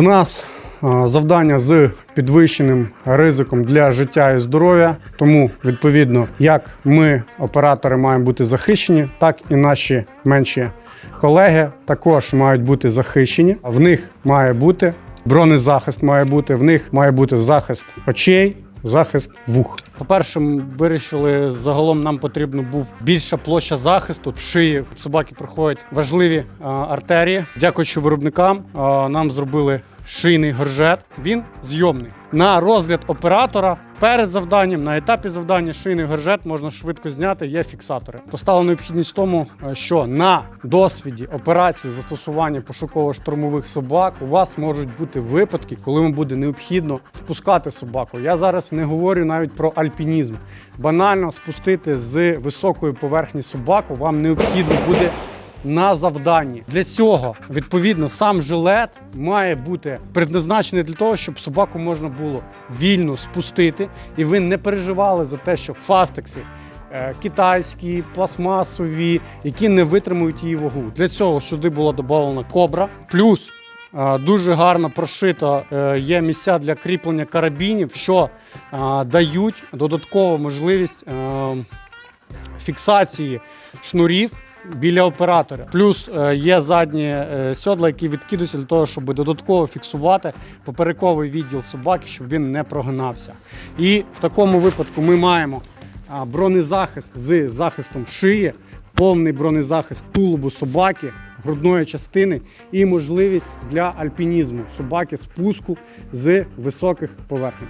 В нас завдання з підвищеним ризиком для життя і здоров'я. Тому, відповідно, як ми, оператори, маємо бути захищені, так і наші менші колеги також мають бути захищені. В них має бути бронезахист, має бути, в них має бути захист очей. Захист вух. По-перше, ми вирішили загалом нам потрібно був більша площа захисту. В шиї собаки проходять важливі артерії. Дякуючи виробникам, нам зробили шийний горжет. Він зйомний. На розгляд оператора перед завданням, на етапі завдання шийний горжет можна швидко зняти. Є фіксатори. Постала необхідність в тому, е, що на досвіді операції застосування пошуково-штурмових собак у вас можуть бути випадки, коли вам буде необхідно спускати собаку. Я зараз не говорю навіть про альпінізм. Банально спустити з високої поверхні собаку вам необхідно буде на завданні. Для цього відповідно сам жилет має бути предназначений для того, щоб собаку можна було вільно спустити, і ви не переживали за те, що фастекси. е, Китайські, пластмасові, які не витримують її вагу. Для цього сюди була додана кобра. Плюс е, дуже гарно прошито е, є місця для кріплення карабінів, що дають додаткову можливість фіксації шнурів біля оператора. Плюс е, є задні е, сьодла, які відкидуються для того, щоб додатково фіксувати поперековий відділ собаки, щоб він не прогинався. І в такому випадку ми маємо бронезахист з захистом шиї, повний бронезахист тулубу собаки, грудної частини і можливість для альпінізму собаки спуску з високих поверхень.